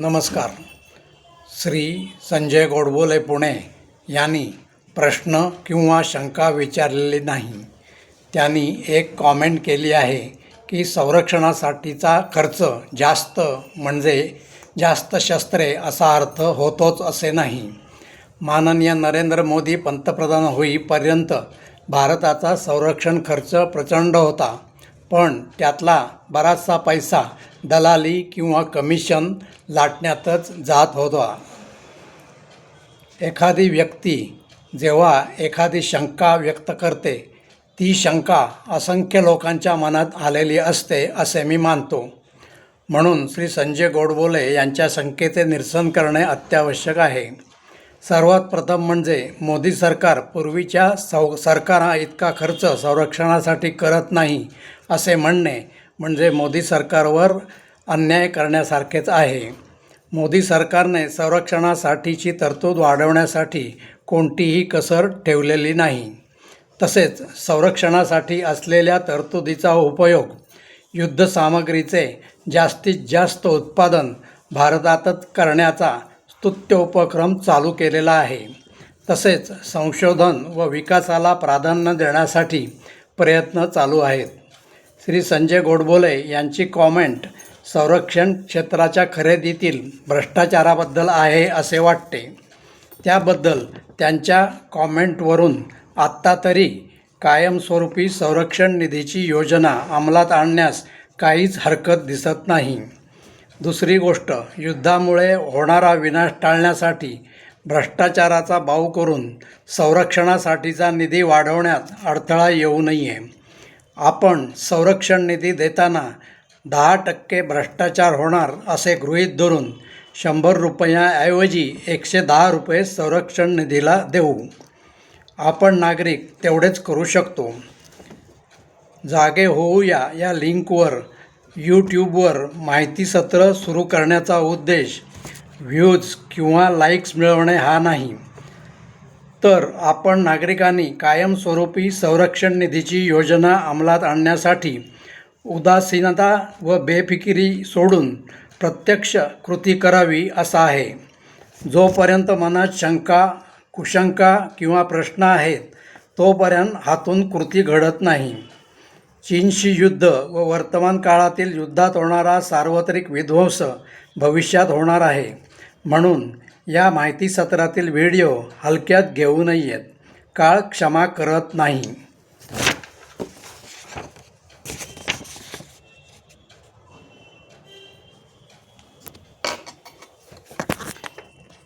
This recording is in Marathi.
नमस्कार. श्री संजय गोडबोले पुणे यांनी प्रश्न किंवा शंका विचारलेली नाही. त्यांनी एक कॉमेंट केली आहे की संरक्षणासाठीचा खर्च जास्त म्हणजे जास्त शस्त्रे असा अर्थ होतोच असे नाही. माननीय नरेंद्र मोदी पंतप्रधान होईपर्यंत भारताचा संरक्षण खर्च प्रचंड होता. पण त्यातला बराचसा पैसा दलाली किंवा कमिशन लाटण्यातच जात होता. एखादी व्यक्ती जेव्हा एखादी शंका व्यक्त करते ती शंका असंख्य लोकांच्या मनात आलेली असते असे मी मानतो. म्हणून श्री संजय गोडबोले यांच्या शंकेचे निरसन करणे अत्यावश्यक आहे. सर्वात प्रथम म्हणजे मोदी सरकार पूर्वीच्या सौ सरकारा इतका खर्च संरक्षणासाठी करत नाही असे म्हणणे म्हणजे मोदी सरकारवर अन्याय करण्यासारखेच आहे. मोदी सरकारने संरक्षणासाठीची तरतूद वाढवण्यासाठी कोणतीही कसर ठेवलेली नाही. तसेच संरक्षणासाठी असलेल्या तरतुदीचा उपयोग युद्धसामग्रीचे जास्तीत जास्त उत्पादन भारतातच करण्याचा स्तुत्य उपक्रम चालू केलेला आहे. तसेच संशोधन व विकासाला प्राधान्य देण्यासाठी प्रयत्न चालू आहेत. श्री संजय गोडबोले यांची कॉमेंट संरक्षण क्षेत्राच्या खरेदीतील भ्रष्टाचाराबद्दल आहे असे वाटते त्याबद्दल त्यांच्या कॉमेंटवरून आत्ता तरी कायमस्वरूपी संरक्षण निधीची योजना अंमलात आणण्यास काहीच हरकत दिसत नाही. दुसरी गोष्ट युद्धामुळे होणारा विनाश टाळण्यासाठी भ्रष्टाचाराचा बाऊ करून संरक्षणासाठीचा निधी वाढवण्यात अडथळा येऊ नये. आपण संरक्षण निधी देताना दहा टक्के भ्रष्टाचार होणार असे गृहीत धरून शंभर रुपयाऐवजी एकशे दहा रुपये संरक्षण निधीला देऊ. आपण नागरिक तेवढेच करू शकतो. जागे होऊया या लिंकवर. यूट्यूबवर माहिती सत्र सुरू करण्याचा उद्देश व्ह्यूज किंवा लाईक्स मिळवणे हा नाही. तर आपण नागरिकांनी कायमस्वरूपी संरक्षण निधीची योजना अंमलात आणण्यासाठी उदासीनता व बेफिकिरी सोडून प्रत्यक्ष कृती करावी असा आहे. जोपर्यंत मनात शंका कुशंका किंवा प्रश्न आहेत तोपर्यंत हातून कृती घडत नाही. चीनशी युद्ध व वर्तमान काळातील युद्धात होणारा सार्वत्रिक विध्वंस भविष्यात होणार आहे. म्हणून या माहिती सत्रातील व्हिडिओ हलक्यात घेऊ नयेत. काळ क्षमा करत नाही.